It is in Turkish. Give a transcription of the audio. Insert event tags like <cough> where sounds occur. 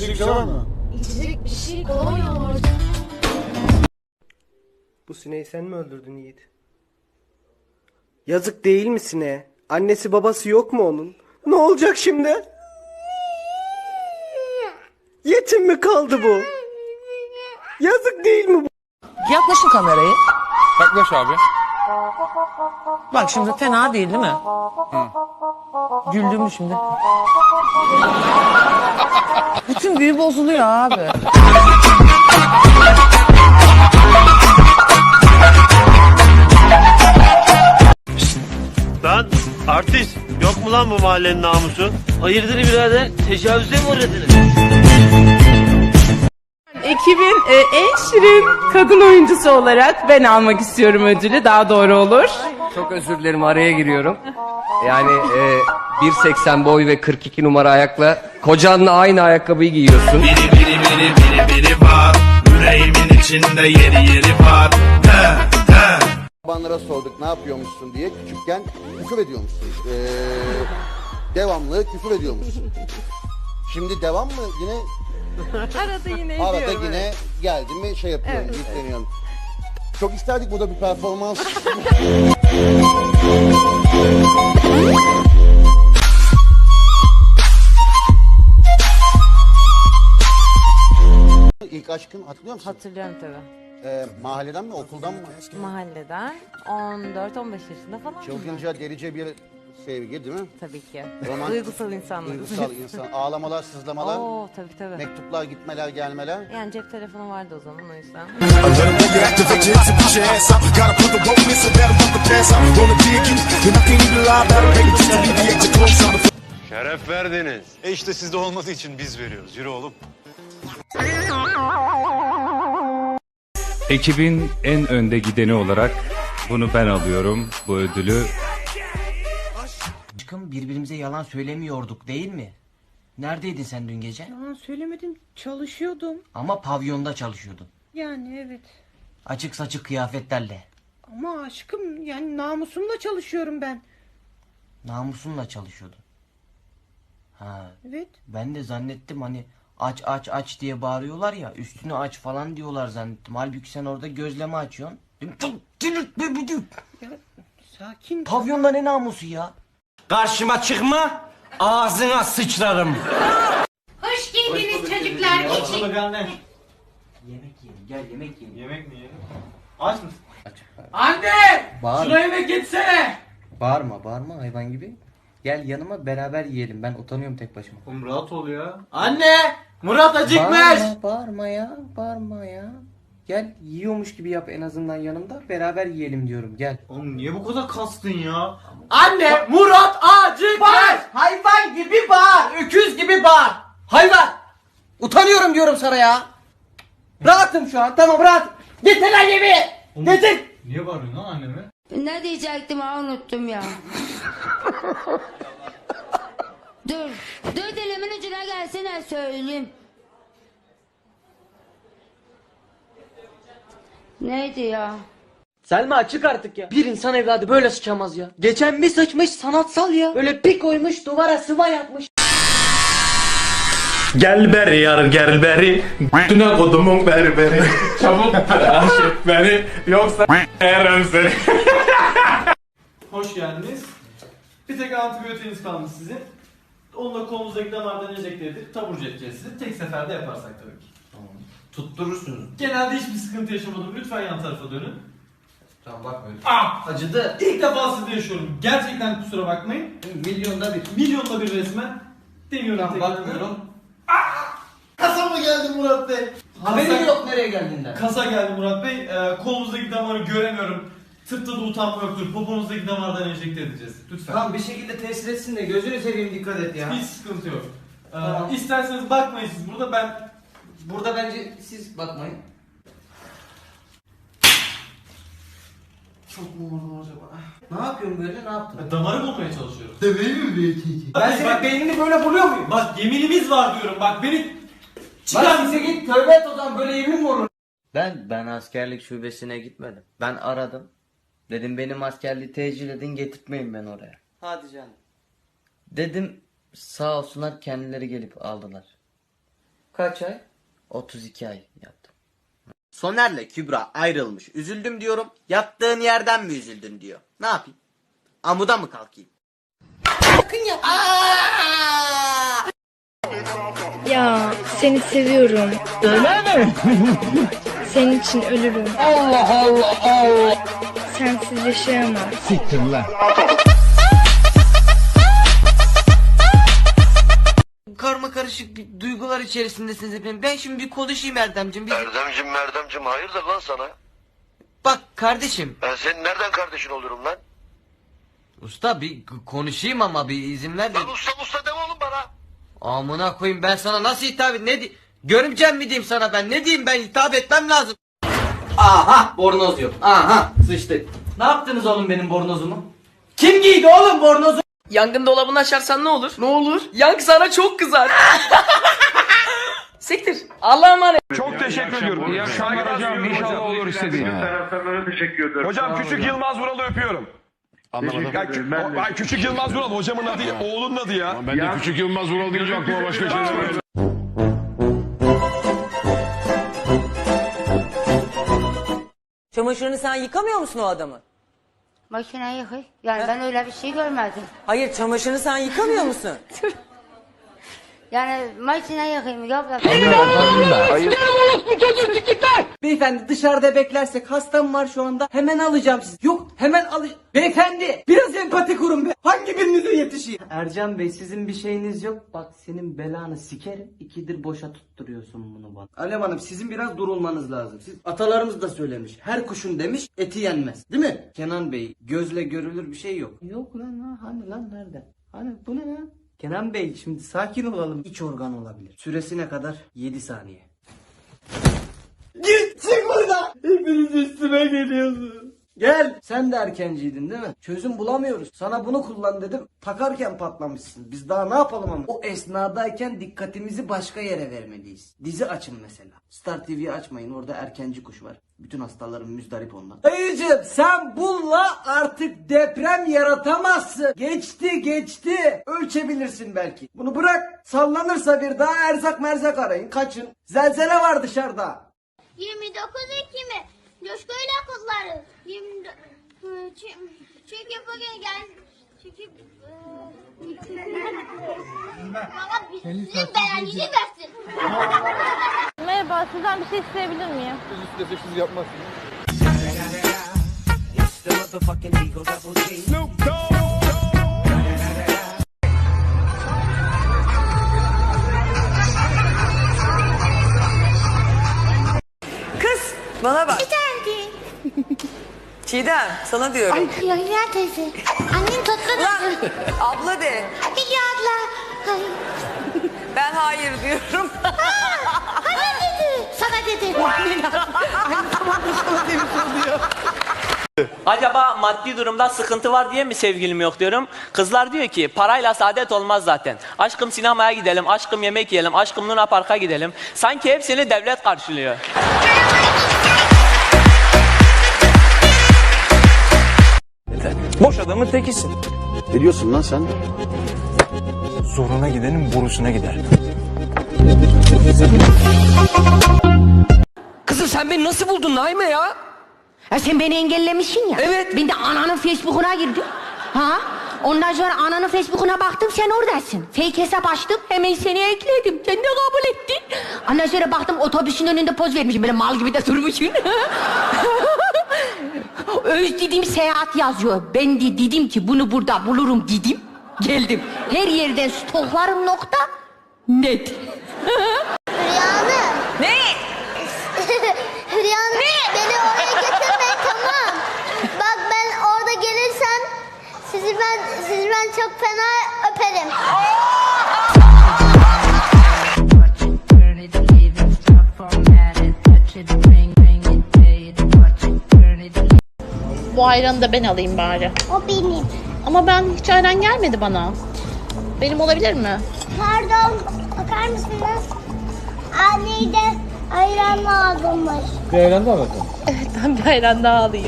İçecek bir şey var mı? İçecek bir şey kolonya. Bu sineği sen mi öldürdün Yiğit? Yazık değil mi sineğe? Annesi babası yok mu onun? Ne olacak şimdi? Yetim mi kaldı bu? Yazık değil mi bu? Yaklaşın kamerayı. Yaklaş abi. Bak şimdi fena değil değil mi? Güldüm şimdi. Bütün büyü bozuluyor abi. Lan artist yok mu lan bu mahallenin namusu? Hayırdır birader? Tecavüze mi uğradınız? Ekibin e, en şirin kadın oyuncusu olarak ben almak istiyorum ödülü. Daha doğru olur. Çok özür dilerim araya giriyorum. Yani e, 1.80 boy ve 42 numara ayakla kocanla aynı ayakkabıyı giyiyorsun. Biri biri biri biri biri var Yüreğimin içinde yeri yeri var He he Babanlara sorduk ne yapıyormuşsun diye küçükken küfür ediyormuşsun. Ee, devamlı küfür ediyormuşsun. Şimdi devam mı yine Arada yine arada yine geldi mi şey yapıyorum yükleniyorum. Çok isterdik burada bir performans. İlk aşkın hatırlıyor musun? Hatırlıyorum tabii. Ee, mahalleden mi okuldan mı? Mahalleden 14-15 yaşında falan. Çılgınca delice bir sevgi değil mi? Tabii ki. Roman- Duygusal insanlar. Duygusal insan. Ağlamalar, sızlamalar, Oo tabii tabii. mektuplar, gitmeler, gelmeler. Yani cep telefonu vardı o zaman o yüzden. Şeref verdiniz. E işte sizde olmadığı için biz veriyoruz Yürü oğlum Ekibin en önde gideni olarak bunu ben alıyorum. Bu ödülü Aşkım birbirimize yalan söylemiyorduk değil mi? Neredeydin sen dün gece? Yalan söylemedim. Çalışıyordum. Ama pavyonda çalışıyordun. Yani evet. Açık saçık kıyafetlerle. Ama aşkım yani namusumla çalışıyorum ben. Namusunla çalışıyordun. Ha, Evet. ben de zannettim hani aç aç aç diye bağırıyorlar ya üstünü aç falan diyorlar zannettim. Halbuki sen orada gözleme açıyorsun. Sakin. Pavyonda ne namusu ya? Karşıma çıkma ağzına sıçrarım. Hoş geldiniz çocuklar. Geçin. Yemek yiyelim gel yemek yiyelim. Yemek mi yiyelim? Aç mısın? Anne! Bağır, Şuna yemek getirsene! bağırma bağırma hayvan gibi. Gel yanıma beraber yiyelim. Ben utanıyorum tek başıma. Oğlum rahat ol ya Anne! Murat acıkmış! Bağırma, bağırma ya, bağırma ya. Gel yiyormuş gibi yap en azından yanımda. Beraber yiyelim diyorum. Gel. Oğlum niye bu kadar kastın ya? Anne! Murat acıkmış! Bağır! Hayvan gibi bağır! Öküz gibi bağır! Hayvan! Utanıyorum diyorum sana ya! Rahatım şu an tamam rahat! Getir lan yemeği! Getir! Niye bağırıyorsun lan anneme? Ne diyecektim ha unuttum ya. <laughs> dur. Dur dilimin ucuna gelsene söyleyeyim. Neydi ya? Selma açık artık ya. Bir insan evladı böyle sıçamaz ya. Geçen bir sıçmış sanatsal ya. Böyle bir koymuş duvara sıva yapmış. Gel beri yar gel beri Düne kodumun berberi <laughs> Çabuk tıraş et beni Yoksa yerim seni <laughs> Hoş geldiniz. Bir tek antibiyotiğiniz kalmış sizin. Onunla kolunuzdaki damardan enjekte edip taburcu edeceğiz sizi. Tek seferde yaparsak tabii ki. Tutturursunuz. Genelde hiçbir sıkıntı yaşamadım. Lütfen yan tarafa dönün. Tamam bak böyle. Ah! Acıdı. İlk defa sizde yaşıyorum. Gerçekten kusura bakmayın. Milyonda bir. Milyonda bir resmen. Deniyorum Tamam tekrar. bakmıyorum. Kasa mı geldi Murat Bey? Haberim Kasa- yok nereye geldiğinden. Kasa geldi Murat Bey. Ee, kolunuzdaki damarı göremiyorum. Tıpta da utanma yoktur. Poponuzdaki damardan enjekte edeceğiz. Lütfen. Tamam bir şekilde tesis etsin de gözünü seveyim dikkat et ya. Hiç sıkıntı yok. Ee, Tamam. İsterseniz bakmayın siz burada ben Burada bence siz bakmayın. çok mu vurdum acaba? Ne yapıyorsun böyle ne yaptın? Damarı bulmaya çalışıyorum. Ben senin beynini böyle buluyor muyum? Bak yeminimiz var diyorum. Bak beni çıkar Bak mısın? size git tövbe et o zaman böyle yemin mi olur? Ben ben askerlik şubesine gitmedim. Ben aradım. Dedim benim askerliği tecil edin getirtmeyin ben oraya. Hadi canım. Dedim sağ olsunlar kendileri gelip aldılar. Kaç ay? 32 ay yaptım. Soner'le Kübra ayrılmış. Üzüldüm diyorum. Yattığın yerden mi üzüldün diyor. Ne yapayım? Amuda mı kalkayım? Ya seni seviyorum. Öyle mi? Senin için ölürüm. Allah Allah Allah. Sensiz yaşayamam. Karma karışık bir duygular içerisindesiniz hepiniz. Ben şimdi bir konuşayım Erdemciğim. Biz... Erdemcim Merdemcim hayırdır lan sana? Bak kardeşim. Ben senin nereden kardeşin olurum lan? Usta bir konuşayım ama bir izin ver de. Lan usta usta deme oğlum bana. Amına koyayım ben sana nasıl hitap et ne di Görümcem mi diyeyim sana ben ne diyeyim ben hitap etmem lazım. Aha bornoz yok. Aha sıçtık. Ne yaptınız oğlum benim bornozumu? Kim giydi oğlum bornozu? Yangın dolabını açarsan ne olur? Ne olur? Yang sana çok kızar. <laughs> Siktir. Allah'a emanet. Çok teşekkür ediyorum. İyi akşamlar hocam. İnşallah olur istediğin. Hocam Küçük Yılmaz Vural'ı öpüyorum. Anlamadım. Ya, kü- o- ay, Küçük Yılmaz Vural hocamın adı, oğlunun adı ya. Ben de Küçük Yılmaz Vural deyince aklıma başka şeyler Çamaşırını sen yıkamıyor musun o adamı? Makine yıkay. Yani ben öyle bir şey görmedim. Hayır çamaşırını sen yıkamıyor <laughs> musun? Yani makine yıkayım yok da. Beyefendi dışarıda beklersek hastam var şu anda. Hemen alacağım sizi. Yok hemen al. Beyefendi biraz empati kurun be. Hangi birinize yetişeyim? Ercan Bey sizin bir şeyiniz yok. Bak senin belanı sikerim. İkidir boşa tutturuyorsun bunu bana. Alev Hanım sizin biraz durulmanız lazım. Siz atalarımız da söylemiş. Her kuşun demiş eti yenmez. Değil mi? Kenan Bey gözle görülür bir şey yok. Yok lan ha, hani lan nerede? Hani bu ne lan? Kenan Bey şimdi sakin olalım. İç organ olabilir. Süresi ne kadar? 7 saniye. Git çık buradan. Hepiniz üstüme geliyorsunuz. Gel. Sen de erkenciydin değil mi? Çözüm bulamıyoruz. Sana bunu kullan dedim. Takarken patlamışsın. Biz daha ne yapalım ama? O esnadayken dikkatimizi başka yere vermeliyiz. Dizi açın mesela. Star TV'yi açmayın. Orada erkenci kuş var. Bütün hastalarım müzdarip ondan. Dayıcım sen bununla artık deprem yaratamazsın. Geçti geçti. Ölçebilirsin belki. Bunu bırak. Sallanırsa bir daha erzak merzak arayın. Kaçın. Zelzele var dışarıda. 29 Ekim'i coşkuyla kutlarız. 20 çünkü bugün gel çünkü Baba bizim belanızı versin. Merhaba sizden bir şey isteyebilir miyim? Kız bana bak. Çiğdem <laughs> sana diyorum. Ay Yahya teyze. Annem tatlı Ulan abla de. Hadi abla. Ay. Ben hayır diyorum. Dedi. Sana dedi. Acaba maddi durumda sıkıntı var diye mi sevgilim yok diyorum. Kızlar diyor ki parayla saadet olmaz zaten. Aşkım sinemaya gidelim, aşkım yemek yiyelim, aşkım Luna Park'a gidelim. Sanki hepsini devlet karşılıyor. Boş adamın tekisin. Ne diyorsun lan sen? Zoruna gidenin borusuna gider. Kızım sen beni nasıl buldun Naime ya? Ya sen beni engellemişsin ya. Evet. Ben de ananın Facebook'una girdim. Ha? Ondan sonra ananın Facebook'una baktım sen oradasın. Fake hesap açtım hemen seni ekledim. Sen de kabul ettin. Ondan sonra baktım otobüsün önünde poz vermişim. Böyle mal gibi de durmuşsun. <laughs> Özlediğim seyahat yazıyor. Ben de dedim ki bunu burada bulurum dedim. Geldim. Her yerden stoklarım nokta net. <laughs> Rüyanı. Ne? Rüyanı. Beni oraya götürme tamam. Bak ben orada gelirsem sizi ben sizi ben çok fena öperim. Bu ayranı da ben alayım bari. O benim. Ama ben hiç ayran gelmedi bana. Benim olabilir mi? Pardon bakar mısınız? Anneyi de ayranla aldırmış. Evet ben bir ayran daha alayım.